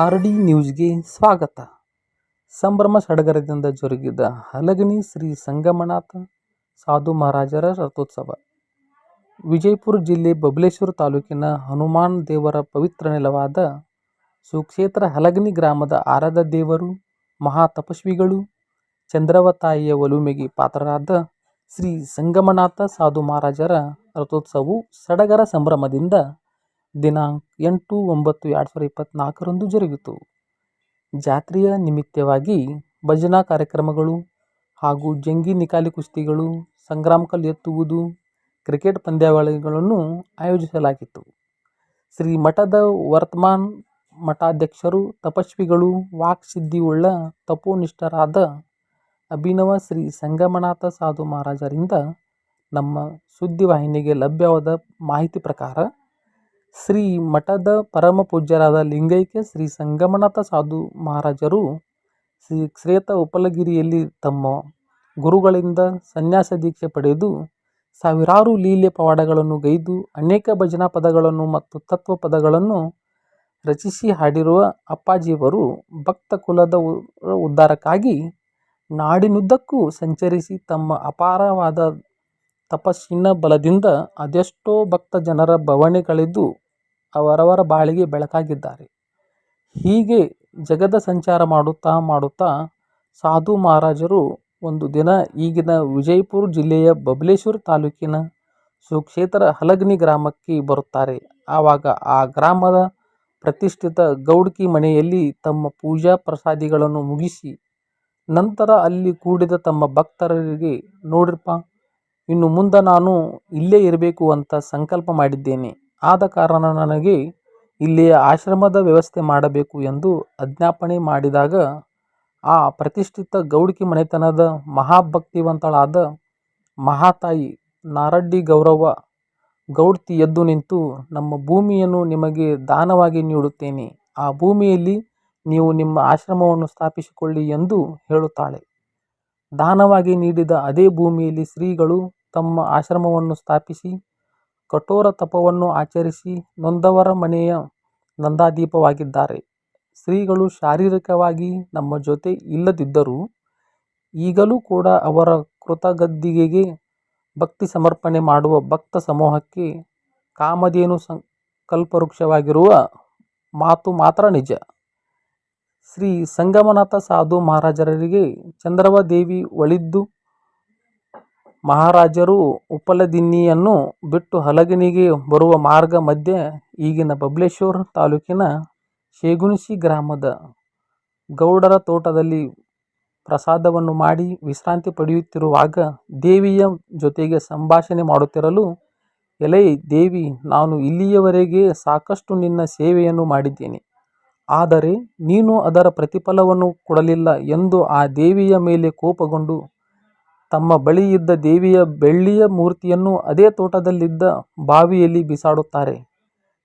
R D ನ್ಯೂಸ್ಗೆ ಸ್ವಾಗತ. ಸಂಭ್ರಮ ಸಡಗರದಿಂದ ಜರುಗಿದ ಹಲಗನಿ ಶ್ರೀ ಸಂಗಮನಾಥ ಸಾಧು ಮಹಾರಾಜರ ರಥೋತ್ಸವ. ವಿಜಯಪುರ ಜಿಲ್ಲೆ ಬಬಲೇಶ್ವರ ತಾಲೂಕಿನ ಹನುಮಾನ್ ದೇವರ ಪವಿತ್ರ ನೆಲವಾದ ಸುಕ್ಷೇತ್ರ ಹಲಗನಿ ಗ್ರಾಮದ ಆರಾಧ ದೇವರು ಮಹಾ ತಪಸ್ವಿಗಳು ಚಂದ್ರವತಾಯಿಯ ಒಲುಮೆಗೆ ಪಾತ್ರರಾದ ಶ್ರೀ ಸಂಗಮನಾಥ ಸಾಧು ಮಹಾರಾಜರ ರಥೋತ್ಸವವು ಸಡಗರ ಸಂಭ್ರಮದಿಂದ ದಿನಾಂಕ ಎಂಟು ಒಂಬತ್ತು ಎರಡು ಸಾವಿರದ ಇಪ್ಪತ್ತ್ನಾಲ್ಕರಂದು ಜರುಗಿತು. ಜಾತ್ರೆಯ ನಿಮಿತ್ತವಾಗಿ ಭಜನಾ ಕಾರ್ಯಕ್ರಮಗಳು ಹಾಗೂ ಜಂಗಿ ನಿಕಾಲಿ ಕುಸ್ತಿಗಳು, ಸಂಗ್ರಾಮ ಕಲ್ಲು ಎತ್ತುವುದು, ಕ್ರಿಕೆಟ್ ಪಂದ್ಯಾವಳಿಗಳನ್ನು ಆಯೋಜಿಸಲಾಗಿತ್ತು. ಶ್ರೀ ಮಠದ ವರ್ತಮಾನ್ ಮಠಾಧ್ಯಕ್ಷರು, ತಪಸ್ವಿಗಳು ವಾಕ್ಸಿದ್ಧಿಯುಳ್ಳ ತಪೋನಿಷ್ಠರಾದ ಅಭಿನವ ಶ್ರೀ ಸಂಗಮನಾಥ ಸಾಧು ಮಹಾರಾಜರಿಂದ ನಮ್ಮ ಸುದ್ದಿವಾಹಿನಿಗೆ ಲಭ್ಯವಾದ ಮಾಹಿತಿ ಪ್ರಕಾರ ಶ್ರೀ ಮಠದ ಪರಮ ಪೂಜ್ಯರಾದ ಲಿಂಗೈಕ್ಯ ಶ್ರೀ ಸಂಗಮನಾಥ ಸಾಧು ಮಹಾರಾಜರು ಶ್ರೀ ಕ್ಷೇತ್ರ ಉಪಲಗಿರಿಯಲ್ಲಿ ತಮ್ಮ ಗುರುಗಳಿಂದ ಸನ್ಯಾಸ ದೀಕ್ಷೆ ಪಡೆದು ಸಾವಿರಾರು ಲೀಲೆ ಪವಾಡಗಳನ್ನು ಗೈದು ಅನೇಕ ಭಜನಾ ಪದಗಳನ್ನು ಮತ್ತು ತತ್ವ ಪದಗಳನ್ನು ರಚಿಸಿ ಹಾಡಿರುವ ಅಪ್ಪಾಜಿಯವರು ಭಕ್ತ ಕುಲದ ಉದ್ಧಾರಕ್ಕಾಗಿ ನಾಡಿನುದ್ದಕ್ಕೂ ಸಂಚರಿಸಿ ತಮ್ಮ ಅಪಾರವಾದ ತಪಸ್ಸಿನ ಬಲದಿಂದ ಅದೆಷ್ಟೋ ಭಕ್ತ ಜನರ ಬವಣೆಗಳಿದ್ದು ಅವರವರ ಬಾಳಿಗೆ ಬೆಳಕಾಗಿದ್ದಾರೆ. ಹೀಗೆ ಜಗದ ಸಂಚಾರ ಮಾಡುತ್ತಾ ಮಾಡುತ್ತಾ ಸಾಧು ಮಹಾರಾಜರು ಒಂದು ದಿನ ಈಗಿನ ವಿಜಯಪುರ ಜಿಲ್ಲೆಯ ಬಬಲೇಶ್ವರ ತಾಲೂಕಿನ ಸುಕ್ಷೇತ್ರ ಹಲಗ್ನಿ ಗ್ರಾಮಕ್ಕೆ ಬರುತ್ತಾರೆ. ಆವಾಗ ಆ ಗ್ರಾಮದ ಪ್ರತಿಷ್ಠಿತ ಗೌಡ್ಕಿ ಮನೆಯಲ್ಲಿ ತಮ್ಮ ಪೂಜಾ ಪ್ರಸಾದಿಗಳನ್ನು ಮುಗಿಸಿ ನಂತರ ಅಲ್ಲಿ ಕೂಡಿದ ತಮ್ಮ ಭಕ್ತರಿಗೆ ನೋಡ್ರಪ್ಪ ಇನ್ನು ಮುಂದೆ ನಾನು ಇಲ್ಲೇ ಇರಬೇಕು ಅಂತ ಸಂಕಲ್ಪ ಮಾಡಿದ್ದೇನೆ. ಆದ ಕಾರಣ ನನಗೆ ಇಲ್ಲಿಯ ಆಶ್ರಮದ ವ್ಯವಸ್ಥೆ ಮಾಡಬೇಕು ಎಂದು ಅಜ್ಞಾಪನೆ ಮಾಡಿದಾಗ ಆ ಪ್ರತಿಷ್ಠಿತ ಗೌಡ್ಕಿ ಮನೆತನದ ಮಹಾಭಕ್ತಿವಂತಳಾದ ಮಹಾತಾಯಿ ನಾರಡ್ಡಿ ಗೌರವ ಗೌಡ್ತಿ ಎದ್ದು ನಿಂತು, ನಮ್ಮ ಭೂಮಿಯನ್ನು ನಿಮಗೆ ದಾನವಾಗಿ ನೀಡುತ್ತೇನೆ. ಆ ಭೂಮಿಯಲ್ಲಿ ನೀವು ನಿಮ್ಮ ಆಶ್ರಮವನ್ನು ಸ್ಥಾಪಿಸಿಕೊಳ್ಳಿ ಎಂದು ಹೇಳುತ್ತಾಳೆ. ದಾನವಾಗಿ ನೀಡಿದ ಅದೇ ಭೂಮಿಯಲ್ಲಿ ಶ್ರೀಗಳು ತಮ್ಮ ಆಶ್ರಮವನ್ನು ಸ್ಥಾಪಿಸಿ, ಕಠೋರ ತಪವನ್ನು ಆಚರಿಸಿ ನೊಂದವರ ಮನೆಯ ನಂದಾದೀಪವಾಗಿದ್ದಾರೆ. ಶ್ರೀಗಳು ಶಾರೀರಿಕವಾಗಿ ನಮ್ಮ ಜೊತೆ ಇಲ್ಲದಿದ್ದರೂ ಈಗಲೂ ಕೂಡ ಅವರ ಕೃತಗದ್ದಿಗೆಗೆ ಭಕ್ತಿ ಸಮರ್ಪಣೆ ಮಾಡುವ ಭಕ್ತ ಸಮೂಹಕ್ಕೆ ಕಾಮಧೇನು ಸಂಕಲ್ಪವೃಕ್ಷವಾಗಿರುವ ಮಾತು ಮಾತ್ರ ನಿಜ. ಶ್ರೀ ಸಂಗಮನಾಥ ಸಾಧು ಮಹಾರಾಜರಿಗೆ ಚಂದ್ರವ ದೇವಿ ಒಳಿದ್ದು ಮಹಾರಾಜರು ಉಪ್ಪಲದಿನ್ನಿಯನ್ನು ಬಿಟ್ಟು ಹಲಗನಿಗೆ ಬರುವ ಮಾರ್ಗ ಮಧ್ಯೆ ಈಗಿನ ಬಬ್ಲೇಶ್ವರ ತಾಲೂಕಿನ ಶೇಗುಣಸಿ ಗ್ರಾಮದ ಗೌಡರ ತೋಟದಲ್ಲಿ ಪ್ರಸಾದವನ್ನು ಮಾಡಿ ವಿಶ್ರಾಂತಿ ಪಡೆಯುತ್ತಿರುವಾಗ ದೇವಿಯ ಜೊತೆಗೆ ಸಂಭಾಷಣೆ ಮಾಡುತ್ತಿರಲು, ಎಲೈ ದೇವಿ, ನಾನು ಇಲ್ಲಿಯವರೆಗೆ ಸಾಕಷ್ಟು ನಿನ್ನ ಸೇವೆಯನ್ನು ಮಾಡಿದ್ದೇನೆ. ಆದರೆ ನೀನು ಅದರ ಪ್ರತಿಫಲವನ್ನು ಕೊಡಲಿಲ್ಲ ಎಂದು ಆ ದೇವಿಯ ಮೇಲೆ ಕೋಪಗೊಂಡು ತಮ್ಮ ಬಳಿ ಇದ್ದ ದೇವಿಯ ಬೆಳ್ಳಿಯ ಮೂರ್ತಿಯನ್ನು ಅದೇ ತೋಟದಲ್ಲಿದ್ದ ಬಾವಿಯಲ್ಲಿ ಬಿಸಾಡುತ್ತಾರೆ.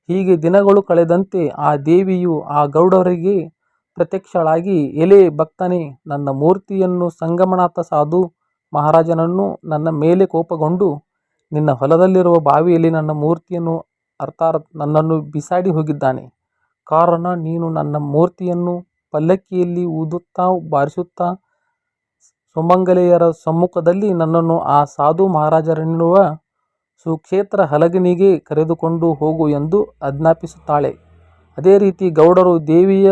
ಹೀಗೆ ದಿನಗಳು ಕಳೆದಂತೆ ಆ ದೇವಿಯು ಆ ಗೌಡರಿಗೆ ಪ್ರತ್ಯಕ್ಷಳಾಗಿ, ಎಲೆ ಭಕ್ತನೆ, ನನ್ನ ಮೂರ್ತಿಯನ್ನು ಸಂಗಮನಾಥ ಸಾಧು ಮಹಾರಾಜನನ್ನು ನನ್ನ ಮೇಲೆ ಕೋಪಗೊಂಡು, ನಿನ್ನ ಹೊಲದಲ್ಲಿರುವ ಬಾವಿಯಲ್ಲಿ ನನ್ನ ಮೂರ್ತಿಯನ್ನು ಅರ್ಥಾತ್ ನನ್ನನ್ನು ಬಿಸಾಡಿ ಹೋಗಿದ್ದಾನೆ. ಕಾರಣ, ನೀನು ನನ್ನ ಮೂರ್ತಿಯನ್ನು ಪಲ್ಲಕ್ಕಿಯಲ್ಲಿ ಊದುತ್ತಾ, ಬಾರಿಸುತ್ತಾ ಸುಮಂಗಲೆಯರ ಸಮ್ಮುಖದಲ್ಲಿ ನನ್ನನ್ನು ಆ ಸಾಧು ಮಹಾರಾಜರೆನ್ನುವ ಸುಕ್ಷೇತ್ರ ಹಲಗನಿಗೆ ಕರೆದುಕೊಂಡು ಹೋಗು ಎಂದು ಆಜ್ಞಾಪಿಸುತ್ತಾಳೆ. ಅದೇ ರೀತಿ ಗೌಡರು ದೇವಿಯ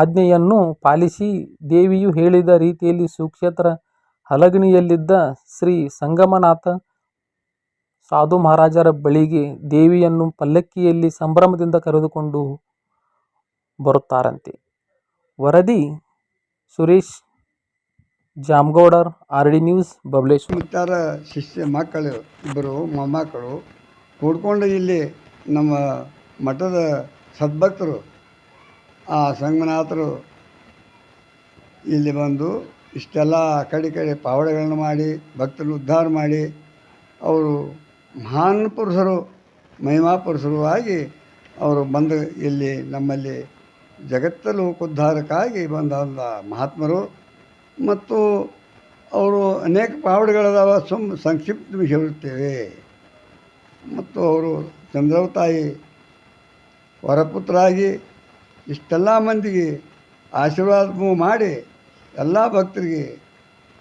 ಆಜ್ಞೆಯನ್ನು ಪಾಲಿಸಿ ದೇವಿಯು ಹೇಳಿದ ರೀತಿಯಲ್ಲಿ ಸುಕ್ಷೇತ್ರ ಹಲಗನಿಯಲ್ಲಿದ್ದ ಶ್ರೀ ಸಂಗಮನಾಥ ಸಾಧು ಮಹಾರಾಜರ ಬಳಿಗೆ ದೇವಿಯನ್ನು ಪಲ್ಲಕ್ಕಿಯಲ್ಲಿ ಸಂಭ್ರಮದಿಂದ ಕರೆದುಕೊಂಡು ಬರುತ್ತಾರಂತೆ. ವರದಿ Suresh Jamgoudar, R D news, Babaleshwar. ಮುತ್ತಾರ ಶಿಷ್ಯ ಮಕ್ಕಳು ಇಬ್ಬರು ಮೊಮ್ಮಕ್ಕಳು, ಕೂಡ್ಕೊಂಡು ಇಲ್ಲಿ ನಮ್ಮ ಮಠದ ಸದ್ಭಕ್ತರು, ಆ ಸಂಗಮನಾಥರು ಇಲ್ಲಿ ಬಂದು ಇಷ್ಟೆಲ್ಲ ಕಡೆ ಕಡೆ ಪಾವಡೆಗಳನ್ನು ಮಾಡಿ ಭಕ್ತರು ಉದ್ಧಾರ ಮಾಡಿ, ಅವರು ಮಹಾನ್ ಪುರುಷರು, ಮಹಿಮಾ ಪುರುಷರು ಆಗಿ ಅವರು ಬಂದು ಇಲ್ಲಿ ನಮ್ಮಲ್ಲಿ ಜಗತ್ತ ಉದ್ಧಾರಕ್ಕಾಗಿ ಬಂದ ಮಹಾತ್ಮರು. ಮತ್ತು ಅವರು ಅನೇಕ ಪಾವಡಿಗಳದಾವ ಸುಮ್ ಸಂಕ್ಷಿಪ್ತ ಹೇಳುತ್ತೇವೆ. ಮತ್ತು ಅವರು ಚಂದ್ರವತಾಯಿ ವರಪುತ್ರಾಗಿ ಇಷ್ಟೆಲ್ಲ ಮಂದಿಗೆ ಆಶೀರ್ವಾದ ಮಾಡಿ ಎಲ್ಲ ಭಕ್ತರಿಗೆ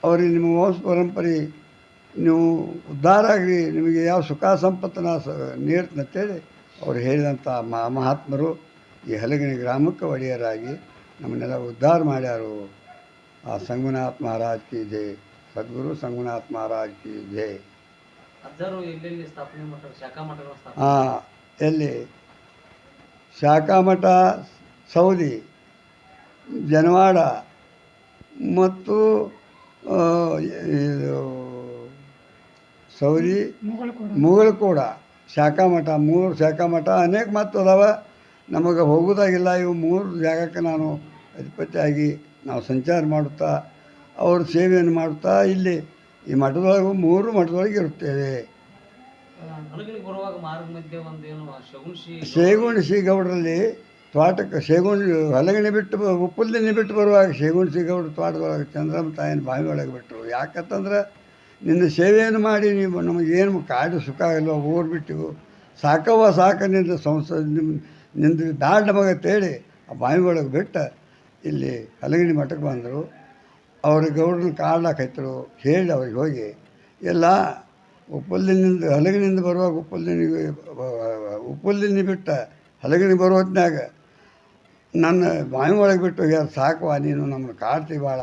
ಅವ್ರಿಗೆ ನಿಮ್ಮ ವಂಶ ಪರಂಪರೆ ನೀವು ಉದ್ಧಾರ ಆಗಲಿ ನಿಮಗೆ ಯಾವ ಸುಖ ಸಂಪತ್ತನ ಸ ಅವರು ಹೇಳಿದಂಥ ಮಹಾ, ಮಹಾತ್ಮರು ಈ ಹಲಗಿನ ಗ್ರಾಮಕ್ಕೆ ಒಡೆಯರಾಗಿ ನಮ್ಮನ್ನೆಲ್ಲ ಉದ್ಧಾರ ಮಾಡ್ಯಾರು. ಆ ಸಂಗುನಾಥ ಮಹಾರಾಜ್ ಕಿ ಜೈ. ಸದ್ಗುರು ಸಂಗುನಾಥ ಮಹಾರಾಜ್ ಕಿ ಜೈ. ಶಾಖಾ ಹಾಂ ಎಲ್ಲಿ? ಶಾಖಾಮಠ ಸೌದಿ ಜನವಾಡ ಮತ್ತು ಇದು ಸೌದಿ ಮುಗಳಕೋಡ. ಶಾಖಾಮಠ ಮೂರು ಶಾಖಾಮಠ ಅನೇಕ ಮತ್ತು ಅದಾವ ನಮಗೆ ಹೋಗೋದಾಗಿಲ್ಲ ಇವು ಮೂರು ಜಾಗಕ್ಕೆ ನಾನು ಅಧಿಪತಿಯಾಗಿ ನಾವು ಸಂಚಾರ ಮಾಡುತ್ತಾ ಅವರು ಸೇವೆಯನ್ನು ಮಾಡುತ್ತಾ ಇಲ್ಲಿ ಈ ಮಠದೊಳಗೆ ಮೂರು ಮಠದೊಳಗೆ ಇರುತ್ತೇವೆ. ಹಲಗಲಿಗೆ ಗೌಡರಲ್ಲಿ ತೋಟಕ್ಕೆ ಶೇಗುಣಿ ಹೊಲಗಣಿ ಬಿಟ್ಟು ಉಪ್ಪುಲ್ದಿನಿ ಬಿಟ್ಟು ಬರುವಾಗ ಶೇಗುಣಿ ಶ್ರೀಗೌಡ್ರ ತೋಟದೊಳಗೆ ಚಂದ್ರಮ್ಮ ತಾಯಿನ ಬಾವಿ ಒಳಗೆ ಬಿಟ್ಟರು. ಯಾಕಂತಂದ್ರೆ ನಿನ್ನ ಸೇವೆಯನ್ನು ಮಾಡಿ ನೀವು ನಮಗೇನು ಕಾಡು ಸುಖ ಇಲ್ವ ಊರು ಬಿಟ್ಟು ಸಾಕವ್ವ ಸಾಕ ನಿಂದ ಸಂಸ ನಿಮ್ಮ ನಿಂದು ಬ್ಯಾಡ ಮಗ ತೇಳಿ ಆ ಬಾವಿ ಒಳಗೆ ಬಿಟ್ಟು ಇಲ್ಲಿ ಹಲಗಿಣಿ ಮಠಕ್ಕೆ ಬಂದರು. ಅವರು ಗೌಡ್ರನ್ನ ಕಾಡ್ಲಾಕೈತರು ಹೇಳಿ ಅವ್ರಿಗೆ ಹೋಗಿ. ಎಲ್ಲ ಉಪ್ಪಲ್ದಿನಿಂದ ಹಲಗಿನಿಂದ ಬರುವಾಗ ಉಪ್ಪಲ್ಲಿನ ಉಪ್ಪಲ್ದಿನಿ ಬಿಟ್ಟ ಹಲಗಿನಿ ಬರೋ ಹೊತ್ನಾಗ ನನ್ನ ಬಾಯಿ ಒಳಗೆ ಬಿಟ್ಟು ಹೋಗ್ಯಾರ. ಸಾಕುವ ನೀನು ನಮ್ಮನ್ನು ಕಾಡ್ತಿ ಬೇಡ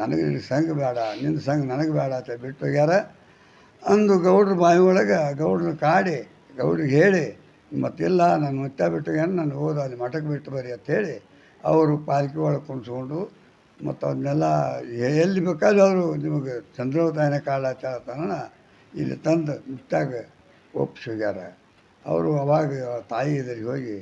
ನನಗೆ ನಿನ್ನ ಸಂಘ ಬೇಡ, ನಿನ್ನ ಸಂಘ ನನಗೆ ಬೇಡ ಅಂತ ಬಿಟ್ಟು ಹೋಗ್ಯಾರ. ಅಂದು ಗೌಡ್ರ ಬಾಯಿ ಒಳಗೆ ಗೌಡ್ರನ್ನ ಕಾಡಿ, ಗೌಡ್ರಿಗೆ ಹೇಳಿ, ಮತ್ತೆಲ್ಲ ನಾನು ಮತ್ತೆ ಬಿಟ್ಟು ನಾನು ಹೋದ ಅಲ್ಲಿ ಮಠಕ್ಕೆ ಬಿಟ್ಟು ಬರ್ರಿ ಅಂತೇಳಿ ಅವರು ಪಾಲಿಕೆ ಒಳಗೆ ಕುಂತ್ಕೊಂಡು ಮತ್ತು ಅದನ್ನೆಲ್ಲ ಎಲ್ಲಿ ಬೇಕಾದ್ರೂ ಅವರು ನಿಮಗೆ ಚಂದ್ರವತಾಯನ ಕಾಳಾಚಾರತನ ಇಲ್ಲಿ ತಂದು ಮುಟ್ಟಾಗ ಒಪ್ಪಿಸಿ ಹೋಗ್ಯಾರ. ಅವರು ಅವಾಗ ತಾಯಿ ಇದ್ರಿಗೆ ಹೋಗಿ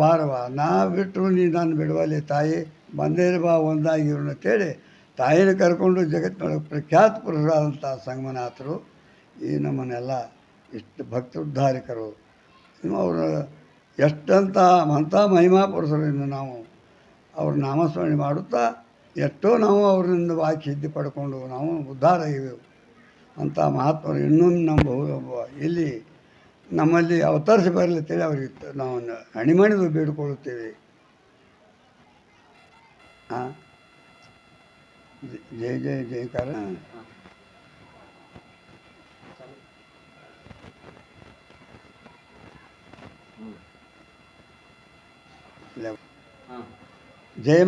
ಬಾರವ ನಾ ಬಿಟ್ಟರು ನೀ ನಾನು ಬಿಡುವಲ್ಲಿ ತಾಯಿ, ಬಂದೇ ಬಾ, ಒಂದಾಗಿರು ಅಂತೇಳಿ ತಾಯಿನ ಕರ್ಕೊಂಡು ಜಗತ್ತಿನೊಳಗೆ ಪ್ರಖ್ಯಾತ ಪುರುಷರಾದಂಥ ಸಂಗಮನಾಥರು ಈ ನಮ್ಮನ್ನೆಲ್ಲ ಇಷ್ಟು ಭಕ್ತೋದ್ಧಾರಕರು ಅವರು ಎಷ್ಟಂತ ಅಂಥ ಮಹಿಮಾ ಪುರುಷರಿಂದ ನಾವು ಅವ್ರ ನಾಮಸ್ಮರಣೆ ಮಾಡುತ್ತಾ, ಎಷ್ಟೋ ನಾವು ಅವರಿಂದ ಬಾಕಿ ಸಿದ್ಧಿ ಪಡ್ಕೊಂಡು ನಾವು ಉದ್ಧಾರ ಆಗಿವೆವು ಅಂಥ ಮಹಾತ್ಮರು ಇನ್ನೊಂದು ನಮ್ಮ ಇಲ್ಲಿ ನಮ್ಮಲ್ಲಿ ಅವತರಿಸಿ ಬರಲಿತ್ತೇಳಿ ಅವರಿಗೆ ನಾವು ಹಣಿಮಣಿದು ಬೇಡಿಕೊಳ್ಳುತ್ತೇವೆ. ಹಾಂ ಜಯ ಜಯ जय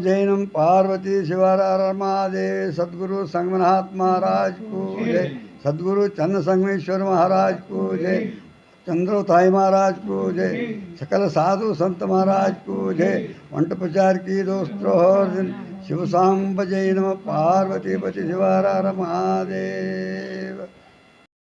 जैनम पार्वती शिवारार महादेव सदगुरु संगमनाथ महाराज को जय। सदगुरु, चंद्र संगमेश्वर महाराज, को जय। चंद्रोताई महाराज जय। सकल साधु संत महाराज जय। वंट प्रचार की दोस्तों शिव सांब जय नम, पार्वती पति शिवारार महादेव।